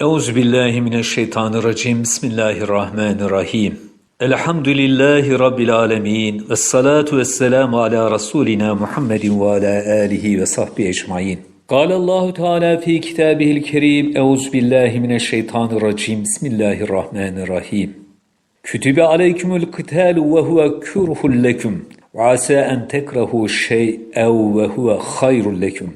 Euzubillahimineşşeytanirracim. Bismillahirrahmanirrahim. Elhamdülillahi Rabbil alemin. Ve salatu ve selamu ala Resulina Muhammedin ve ala alihi ve sahbihi ecmain. قال الله تعالى في كتابه الكريم أعوذ بالله من الشيطان الرجيم بسم الله الرحمن الرحيم كتب عليكم القتال وهو كره لكم وعسى أن تكرهوا شيئا وهو خير لكم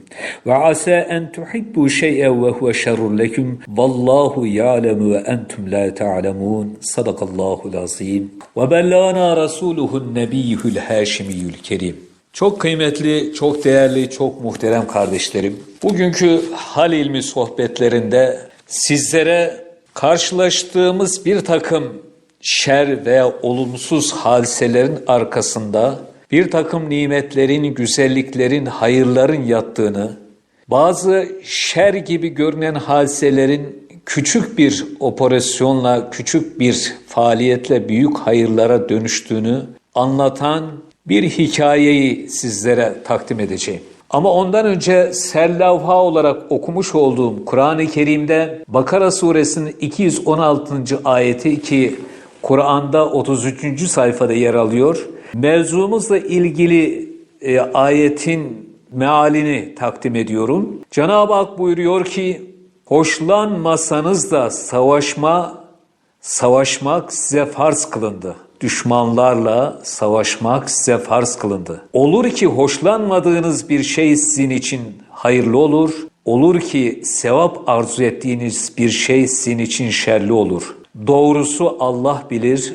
وعسى أن تحبوا شيئا وهو شر لكم والله يعلم وأنتم لا تعلمون صدق الله العظيم وبلغنا رسوله النبي الهاشمي الكريم çok kıymetli, çok değerli, çok muhterem kardeşlerim. Bugünkü hal ilmi sohbetlerinde sizlere karşılaştığımız bir takım şer veya olumsuz hadiselerin arkasında bir takım nimetlerin, güzelliklerin, hayırların yattığını, bazı şer gibi görünen hadiselerin küçük bir operasyonla, küçük bir faaliyetle büyük hayırlara dönüştüğünü anlatan bir hikayeyi sizlere takdim edeceğim. Ama ondan önce serlavha olarak okumuş olduğum Kur'an-ı Kerim'de Bakara suresinin 216. ayeti ki Kur'an'da 33. sayfada yer alıyor. Mevzumuzla ilgili e, ayetin mealini takdim ediyorum. Cenab-ı Hak buyuruyor ki hoşlanmasanız da savaşma savaşmak size farz kılındı. Düşmanlarla savaşmak size farz kılındı. Olur ki hoşlanmadığınız bir şey sizin için hayırlı olur. Olur ki sevap arzu ettiğiniz bir şey sizin için şerli olur. Doğrusu Allah bilir,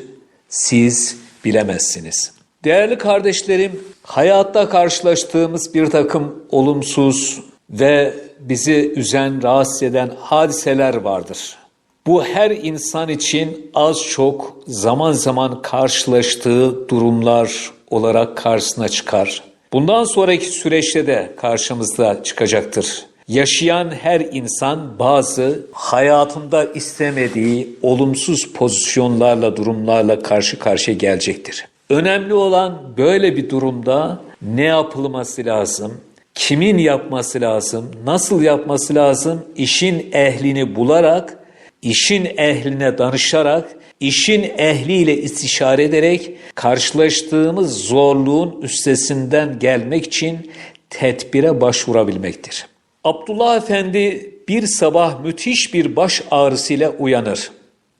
siz bilemezsiniz. Değerli kardeşlerim, hayatta karşılaştığımız bir takım olumsuz ve bizi üzen, rahatsız eden hadiseler vardır. Bu her insan için az çok zaman zaman karşılaştığı durumlar olarak karşısına çıkar. Bundan sonraki süreçte de karşımızda çıkacaktır. Yaşayan her insan bazı hayatında istemediği olumsuz pozisyonlarla, durumlarla karşı karşıya gelecektir. Önemli olan böyle bir durumda ne yapılması lazım, kimin yapması lazım, nasıl yapması lazım, işin ehlini bularak işin ehline danışarak, işin ehliyle istişare ederek karşılaştığımız zorluğun üstesinden gelmek için tedbire başvurabilmektir. Abdullah Efendi bir sabah müthiş bir baş ağrısıyla uyanır.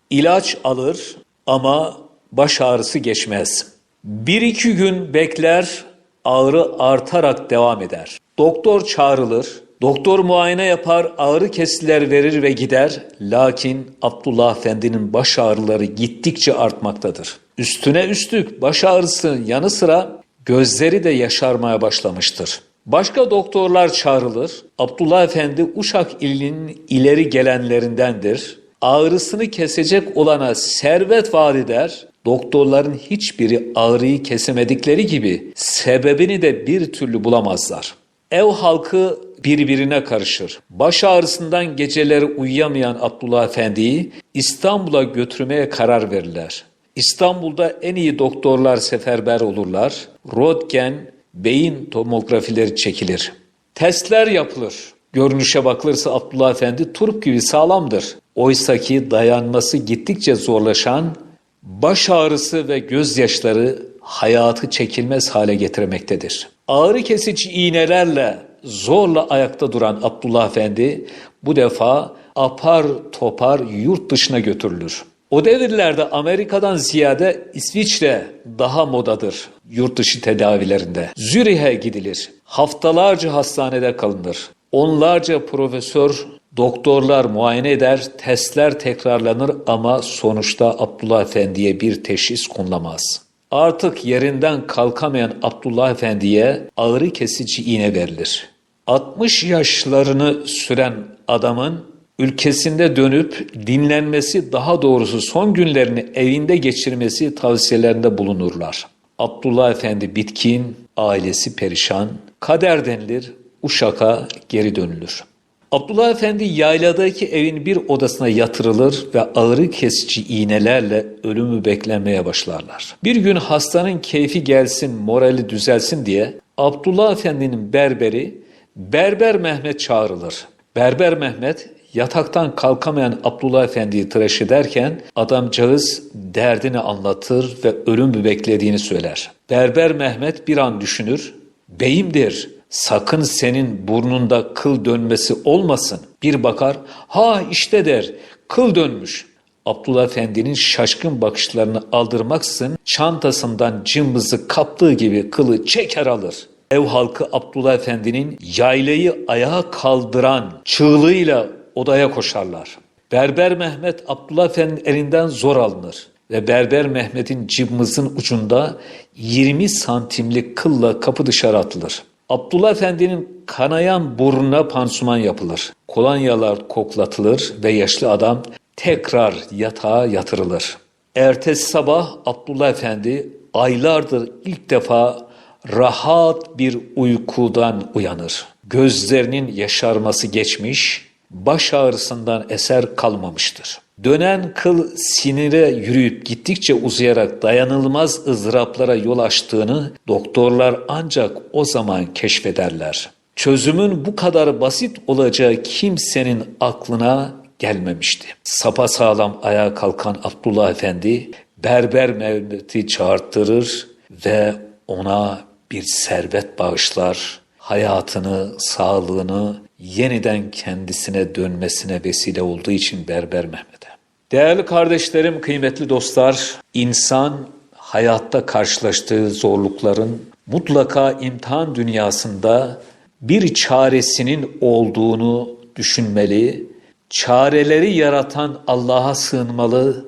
İlaç alır ama baş ağrısı geçmez. Bir iki gün bekler, ağrı artarak devam eder. Doktor çağrılır, Doktor muayene yapar, ağrı kesiler verir ve gider. Lakin Abdullah Efendi'nin baş ağrıları gittikçe artmaktadır. Üstüne üstlük baş ağrısının yanı sıra gözleri de yaşarmaya başlamıştır. Başka doktorlar çağrılır. Abdullah Efendi Uşak ilinin ileri gelenlerindendir. Ağrısını kesecek olana servet vaat eder. Doktorların hiçbiri ağrıyı kesemedikleri gibi sebebini de bir türlü bulamazlar. Ev halkı birbirine karışır. Baş ağrısından geceleri uyuyamayan Abdullah Efendi'yi İstanbul'a götürmeye karar verirler. İstanbul'da en iyi doktorlar seferber olurlar. Röntgen, beyin tomografileri çekilir. Testler yapılır. Görünüşe bakılırsa Abdullah Efendi turp gibi sağlamdır. Oysaki dayanması gittikçe zorlaşan baş ağrısı ve gözyaşları hayatı çekilmez hale getirmektedir. Ağrı kesici iğnelerle zorla ayakta duran Abdullah Efendi bu defa apar topar yurt dışına götürülür. O devirlerde Amerika'dan ziyade İsviçre daha modadır yurt dışı tedavilerinde. Zürih'e gidilir. Haftalarca hastanede kalınır. Onlarca profesör, doktorlar muayene eder, testler tekrarlanır ama sonuçta Abdullah Efendi'ye bir teşhis konulamaz. Artık yerinden kalkamayan Abdullah Efendi'ye ağrı kesici iğne verilir. 60 yaşlarını süren adamın ülkesinde dönüp dinlenmesi daha doğrusu son günlerini evinde geçirmesi tavsiyelerinde bulunurlar. Abdullah Efendi bitkin, ailesi perişan, kader denilir, Uşak'a geri dönülür. Abdullah Efendi yayladaki evin bir odasına yatırılır ve ağrı kesici iğnelerle ölümü beklemeye başlarlar. Bir gün hastanın keyfi gelsin, morali düzelsin diye Abdullah Efendi'nin berberi Berber Mehmet çağrılır. Berber Mehmet Yataktan kalkamayan Abdullah Efendi'yi tıraş ederken adamcağız derdini anlatır ve ölüm beklediğini söyler. Berber Mehmet bir an düşünür. Beyimdir sakın senin burnunda kıl dönmesi olmasın. Bir bakar ha işte der kıl dönmüş. Abdullah Efendi'nin şaşkın bakışlarını aldırmaksızın çantasından cımbızı kaptığı gibi kılı çeker alır. Ev halkı Abdullah Efendi'nin yaylayı ayağa kaldıran çığlığıyla odaya koşarlar. Berber Mehmet Abdullah Efendi'nin elinden zor alınır ve Berber Mehmet'in cımbızın ucunda 20 santimlik kılla kapı dışarı atılır. Abdullah Efendi'nin kanayan burnuna pansuman yapılır. Kolonyalar koklatılır ve yaşlı adam tekrar yatağa yatırılır. Ertesi sabah Abdullah Efendi aylardır ilk defa rahat bir uykudan uyanır. Gözlerinin yaşarması geçmiş, baş ağrısından eser kalmamıştır. Dönen kıl sinire yürüyüp gittikçe uzayarak dayanılmaz ızdıraplara yol açtığını doktorlar ancak o zaman keşfederler. Çözümün bu kadar basit olacağı kimsenin aklına gelmemişti. Sapa sağlam ayağa kalkan Abdullah Efendi berber Mehmet'i çağırtırır ve ona bir servet bağışlar. Hayatını, sağlığını yeniden kendisine dönmesine vesile olduğu için berber Mehmet'e. Değerli kardeşlerim, kıymetli dostlar, insan hayatta karşılaştığı zorlukların mutlaka imtihan dünyasında bir çaresinin olduğunu düşünmeli, çareleri yaratan Allah'a sığınmalı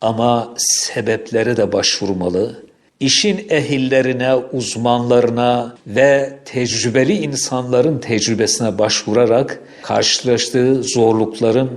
ama sebeplere de başvurmalı. İşin ehillerine, uzmanlarına ve tecrübeli insanların tecrübesine başvurarak karşılaştığı zorlukların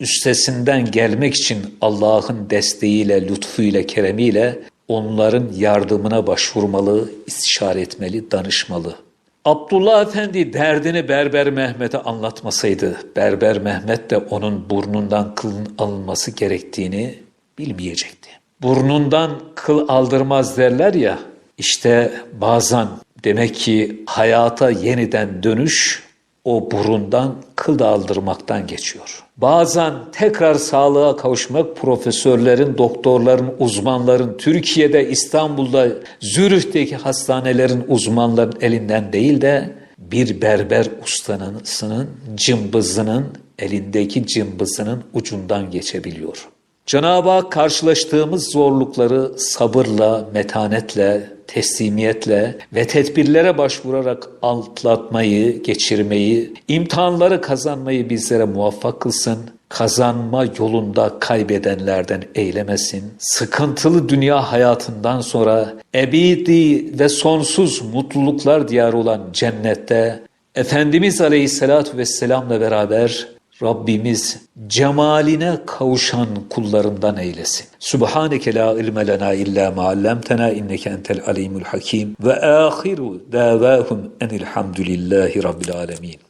üstesinden gelmek için Allah'ın desteğiyle, lütfuyla, keremiyle onların yardımına başvurmalı, istişare etmeli, danışmalı. Abdullah Efendi derdini Berber Mehmet'e anlatmasaydı, Berber Mehmet de onun burnundan kılın alınması gerektiğini bilmeyecekti. Burnundan kıl aldırmaz derler ya, işte bazen demek ki hayata yeniden dönüş o burundan kıl da aldırmaktan geçiyor. Bazen tekrar sağlığa kavuşmak profesörlerin, doktorların, uzmanların, Türkiye'de, İstanbul'da, Zürih'teki hastanelerin uzmanların elinden değil de bir berber ustanının cımbızının, elindeki cımbızının ucundan geçebiliyor. Cenab-ı Hak karşılaştığımız zorlukları sabırla, metanetle, teslimiyetle ve tedbirlere başvurarak atlatmayı, geçirmeyi, imtihanları kazanmayı bizlere muvaffak kılsın. Kazanma yolunda kaybedenlerden eylemesin. Sıkıntılı dünya hayatından sonra ebedi ve sonsuz mutluluklar diyarı olan cennette Efendimiz Aleyhisselatü Vesselam'la beraber Rabbimiz cemaline kavuşan kullarından eylesin. Subhaneke la ilme lena illa ma allamtena inneke entel alimul hakim ve ahiru davahum enilhamdülillahi rabbil alemin.